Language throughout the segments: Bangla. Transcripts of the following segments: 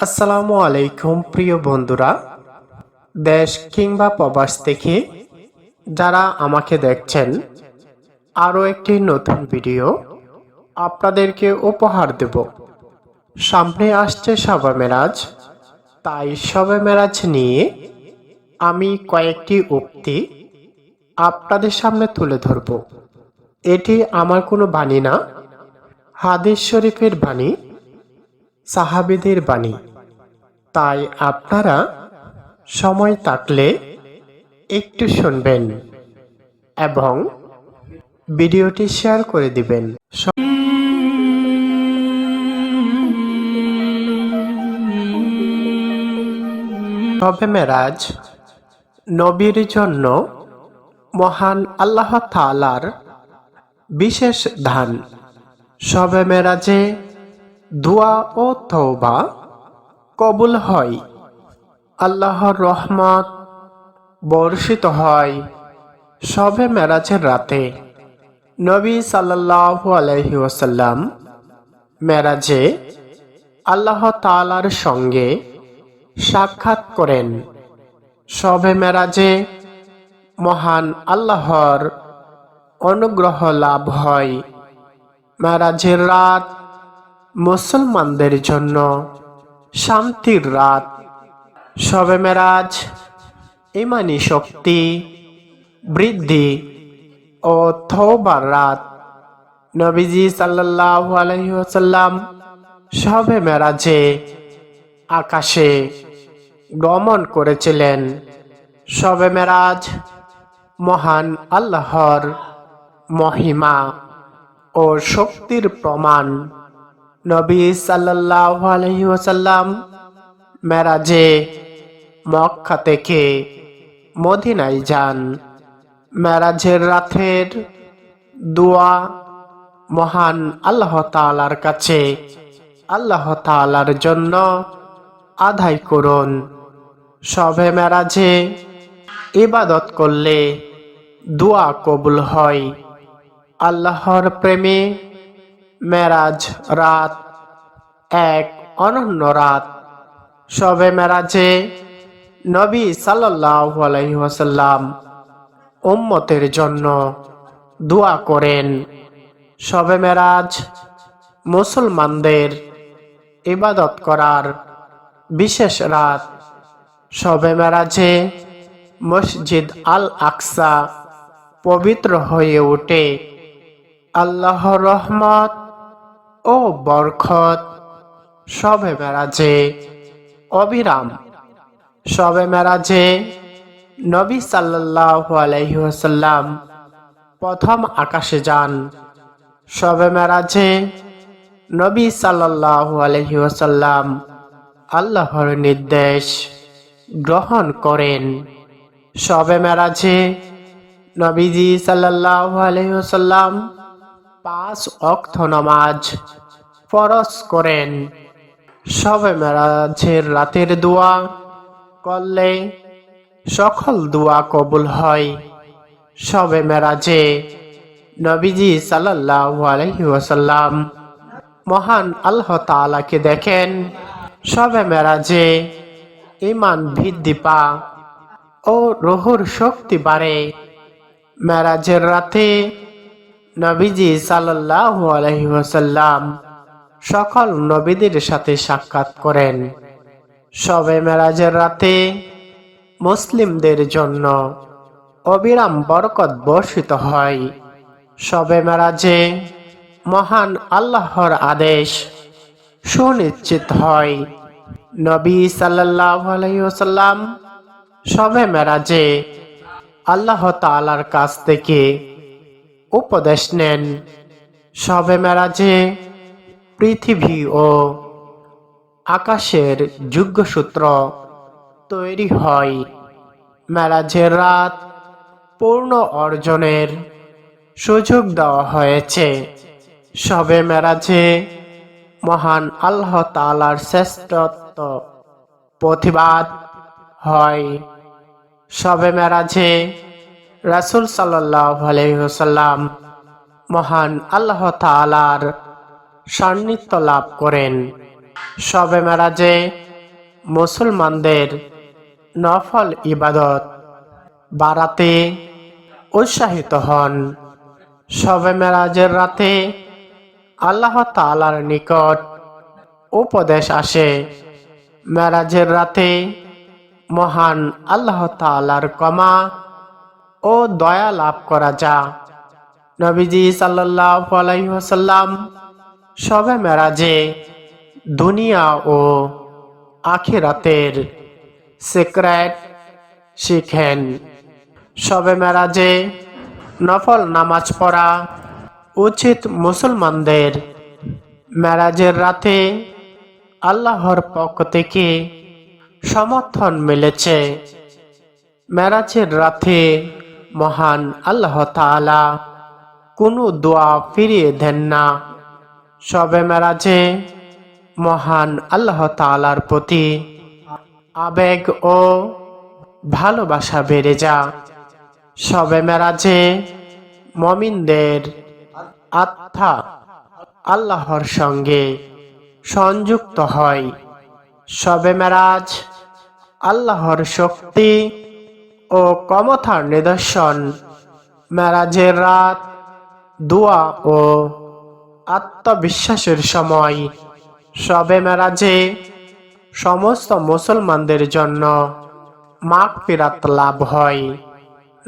আসসালামু আলাইকুম, প্রিয় বন্ধুরা। দেশ কিংবা প্রবাস থেকে যারা আমাকে দেখছেন, আরও একটি নতুন ভিডিও আপনাদেরকে উপহার দেব। সামনে আসছে সবে মেরাজ। তাই সবে মেরাজ নিয়ে আমি কয়েকটি উক্তি আপনাদের সামনে তুলে ধরব। এটি আমার কোনো বাণী না। হাদিস শরীফের বাণী। সাহাবিদের বাণী। তাই আপনারা সময় থাকলে একটু শুনবেন এবং ভিডিওটি শেয়ার করে দিবেন। তবে মেরাজ নবীর জন্য মহান আল্লাহ তালার বিশেষ ধান সবে মেরাজে দোয়া ও তওবা কবুল হয়। আল্লাহর রহমত বর্ষিত হয় সবে মেরাজের রাতে। নবী সাল্লাল্লাহু আলাইহি ওয়াসাল্লাম মেরাজে আল্লাহ তাআলার সঙ্গে সাক্ষাৎ করেন। সবে মেরাজে মহান আল্লাহর অনুগ্রহ লাভ হয়। মেরাজের রাত মুসলমানদের জন্য শান্তির রাত। সবে মেরাজ, ইমানি শক্তি, বৃদ্ধি ও থৌবার রাত। নবীজি সাল্লাল্লাহু আলাইহি ওয়াসাল্লাম সবে মেরাজে আকাশে গমন করেছিলেন। সবে মেরাজ মহান আল্লাহর মহিমা ও শক্তির প্রমাণ। নবী ওয়াসাল্লাম মেরাজে মক্কা থেকে মদিনায় যান। মেরাজের রাতের দোয়া মহান আল্লাহ তাআলার কাছে। আল্লাহ তাআলার জন্য আদায় করুন। সবে মেরাজে ইবাদত করলে দোয়া কবুল হয়। আল্লাহর প্রেমে মেরাজ রাত এক, অনন্য রাত। সবে মেরাজে নবী সাল্লাল্লাহু উম্মতের জন্য দোয়া করেন। সবে মেরাজ মুসলমানদের ইবাদত করার বিশেষ রাত। সবে মেরাজে মসজিদ আল আকসা পবিত্র হয়ে ওঠে। আল্লাহর রহমত ও বরখত সবে মেরাজে অবিরাম। সবে মেরাজে নবী সাল্লাল্লাহু আলাইহি ওয়াসাল্লাম প্রথম আকাশে যান। সবে মেরাজে নবী সাল্লাল্লাহু আলাইহি ওয়াসাল্লাম আল্লাহর নির্দেশ গ্রহণ করেন। সবে মেরাজে নবীজি সাল্লাল্লাহু আলাইহি ওয়াসাল্লাম পাঁচ অক্ত নামাজ ফরজ করেন। সবে মেরাজের রাতের দোয়া করলে সকল দোয়া কবুল হয়। সবে মেরাজে নবীজি সাল্লাল্লাহু আলাইহি মহান আল্লাহ তাআলাকে দেখেন। সবে মেরাজে ইমান বৃদ্ধি পা ও রহুর শক্তি বাড়ে। মেরাজের রাতে নবীজি সাল্লাল্লাহু আলাইহি ওয়াসাল্লাম সকল নবীদের সাথে সাক্ষাৎ করেন। সবে মেরাজের রাতে মুসলিমদের জন্য অবিরাম বরকত বর্ষিত হয়। সবে মেরাজে মহান আল্লাহর আদেশ সুনিশ্চিত হয়। নবী সাল্লাল্লাহু আলাইহি ওয়াসাল্লাম সবে মেরাজে আল্লাহ তালার কাছ থেকে উপদেশ নেন সবে মেরাজে পৃথিবী ও আকাশের যুগসূত্র তৈরি হয়। মেরাজের রাত পূর্ণ অর্জনের সুযোগ দেওয়া হয়েছে। সবে মেরাজে মহান আল্লাহ তালার শ্রেষ্ঠত্ব প্রতিবাদ হয়। সবে মেরাজে রাসুল আলহিহসাল্লাম মহান আল্লাহ তালার সান্নিধ্য লাভ করেন। সবে মেরাজে মুসলমানদের নফল ইবাদত বাড়াতে উৎসাহিত হন। শবে মেরাজের রাতে আল্লাহ তালার নিকট উপদেশ আসে। মেরাজের রাতে মহান আল্লাহ তালার কমা ও দয়া লাভ করা যা। নবীজি সাল্লাহ সবে মেরাজে দুনিয়া ও আখিরাতের সিক্রেট শিখেন। সবে মেরাজে নফল নামাজ পড়া উচিত মুসলমানদের। মেরাজের রাতে আল্লাহর পক্ষ থেকে সমর্থন মিলেছে। মেরাজের রাতে মহান আল্লাহ তাআলা। কোনো দোয়া ফিরিয়ে দেন না। সবে মেরাজে মহান আল্লাহ তাআলার প্রতি আবেগ ও ভালোবাসা বেড়ে যা সবে মেরাজে মমিনদের আত্মা আল্লাহর সঙ্গে সংযুক্ত হয়। সবে মেরাজ আল্লাহর শক্তি ও কমথার নিদর্শন। মেরাজের রাত, দোয়া ও আত্মবিশ্বাসের সময়। সবে মেরাজে সমস্ত মুসলমানদের জন্য মাগ ফিরাত লাভ হয়।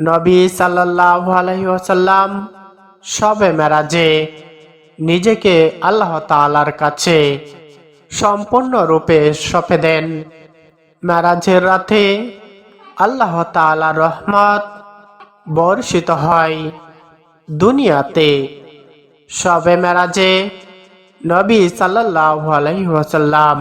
নবী সাল্লাহ আলহিহাসাল্লাম সবে মেরাজে নিজেকে আল্লাহ তালার কাছে সম্পূর্ণরূপে সঁপে দেন। মেরাজের রাতে আল্লাহ তালা রহমত বর্ষিত হয় দুনিয়াতে। সবে মেরাজে নবী সাল্লাহ আলহিহাসাল্লাম